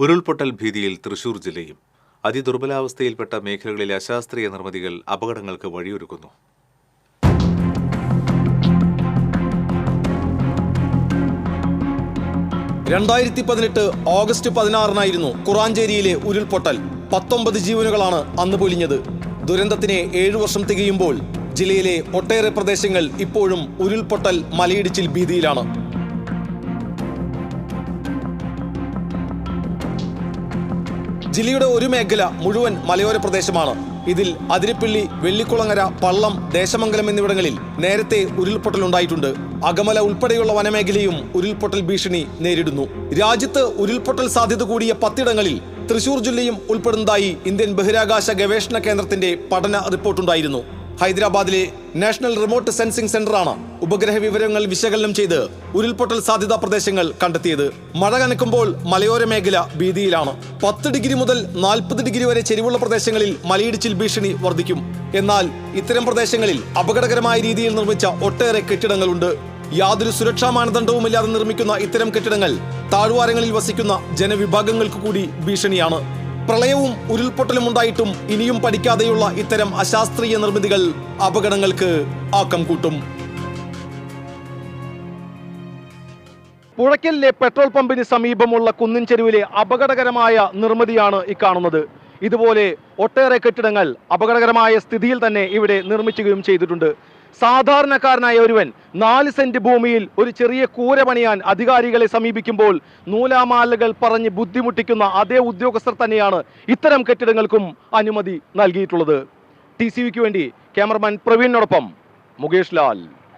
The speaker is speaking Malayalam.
ഉരുൾപൊട്ടൽ ഭീതിയിൽ തൃശൂർ ജില്ലയും അതിദുർബലാവസ്ഥയിൽപ്പെട്ട മേഖലകളിലെ അശാസ്ത്രീയ നിർമ്മിതികൾ അപകടങ്ങൾക്ക് വഴിയൊരുക്കുന്നു. രണ്ടായിരത്തി പതിനെട്ട് ഓഗസ്റ്റ് പതിനാറിനായിരുന്നു കുറാഞ്ചേരിയിലെ ഉരുൾപൊട്ടൽ. പത്തൊമ്പത് ജീവനുകളാണ് അന്ന് പൊലിഞ്ഞത്. ദുരന്തത്തിന് ഏഴു വർഷം തികയുമ്പോൾ ജില്ലയിലെ ഒട്ടേറെ പ്രദേശങ്ങൾ ഇപ്പോഴും ഉരുൾപൊട്ടൽ മലയിടിച്ചിൽ ഭീതിയിലാണ്. ജില്ലയുടെ ഒരു മേഖല മുഴുവൻ മലയോര പ്രദേശമാണ്. ഇതിൽ അതിരിപ്പിള്ളി വെള്ളിക്കുളങ്ങര പള്ളം ദേശമംഗലം എന്നിവിടങ്ങളിൽ നേരത്തെ ഉരുൾപൊട്ടലുണ്ടായിട്ടുണ്ട് അകമല ഉൾപ്പെടെയുള്ള വനമേഖലയും ഉരുൾപൊട്ടൽ ഭീഷണി നേരിടുന്നു. രാജ്യത്ത് ഉരുൾപൊട്ടൽ സാധ്യത കൂടിയ പത്തിടങ്ങളിൽ തൃശൂർ ജില്ലയും ഉൾപ്പെടുന്നതായി ഇന്ത്യൻ ബഹിരാകാശ ഗവേഷണ കേന്ദ്രത്തിന്റെ പഠന റിപ്പോർട്ടുണ്ടായിരുന്നു. ഹൈദരാബാദിലെ നാഷണൽ റിമോട്ട് സെൻസിംഗ് സെന്ററാണ് ഉപഗ്രഹ വിവരങ്ങൾ വിശകലനം ചെയ്ത് ഉരുൾപൊട്ടൽ സാധ്യതാ പ്രദേശങ്ങൾ കണ്ടെത്തിയത്. മഴ കനക്കുമ്പോൾ മലയോര മേഖല ഭീതിയിലാണ്. പത്ത് ഡിഗ്രി മുതൽ നാൽപ്പത് ഡിഗ്രി വരെ ചെരിവുള്ള പ്രദേശങ്ങളിൽ മലയിടിച്ചിൽ ഭീഷണി വർദ്ധിക്കും. എന്നാൽ ഇത്തരം പ്രദേശങ്ങളിൽ അപകടകരമായ രീതിയിൽ നിർമ്മിച്ച ഒട്ടേറെ കെട്ടിടങ്ങളുണ്ട്. യാതൊരു സുരക്ഷാ മാനദണ്ഡവുമില്ലാതെ നിർമ്മിക്കുന്ന ഇത്തരം കെട്ടിടങ്ങൾ താഴ്വാരങ്ങളിൽ വസിക്കുന്ന ജനവിഭാഗങ്ങൾക്ക് കൂടി ഭീഷണിയാണ്. പ്രളയവും ഉരുൾപൊട്ടലും ഉണ്ടായിട്ടും ഇനിയും പഠിക്കാതെയുള്ള ഇത്തരം അശാസ്ത്രീയ നിർമ്മിതികൾ അപകടങ്ങൾക്ക് ആക്കം കൂട്ടും. പുഴയ്ക്കലിലെ പെട്രോൾ പമ്പിന് സമീപമുള്ള കുന്നിൻ ചെരുവിലെ അപകടകരമായ നിർമ്മിതിയാണ് ഇക്കാണുന്നത് കാണുന്നത്. ഇതുപോലെ ഒട്ടേറെ കെട്ടിടങ്ങൾ അപകടകരമായ സ്ഥിതിയിൽ തന്നെ ഇവിടെ നിർമ്മിക്കുകയും ചെയ്തിട്ടുണ്ട്. സാധാരണക്കാരനായ ഒരുവൻ നാല് സെന്റ് ഭൂമിയിൽ ഒരു ചെറിയ കൂര പണിയാൻ അധികാരികളെ സമീപിക്കുമ്പോൾ നൂലാമാലകൾ പറഞ്ഞ് ബുദ്ധിമുട്ടിക്കുന്ന അതേ ഉദ്യോഗസ്ഥർ തന്നെയാണ് ഇത്തരം കെട്ടിടങ്ങൾക്കും അനുമതി നൽകിയിട്ടുള്ളത്. ടി വേണ്ടി ക്യാമറമാൻ പ്രവീണിനോടൊപ്പം മുകേഷ് ലാൽ.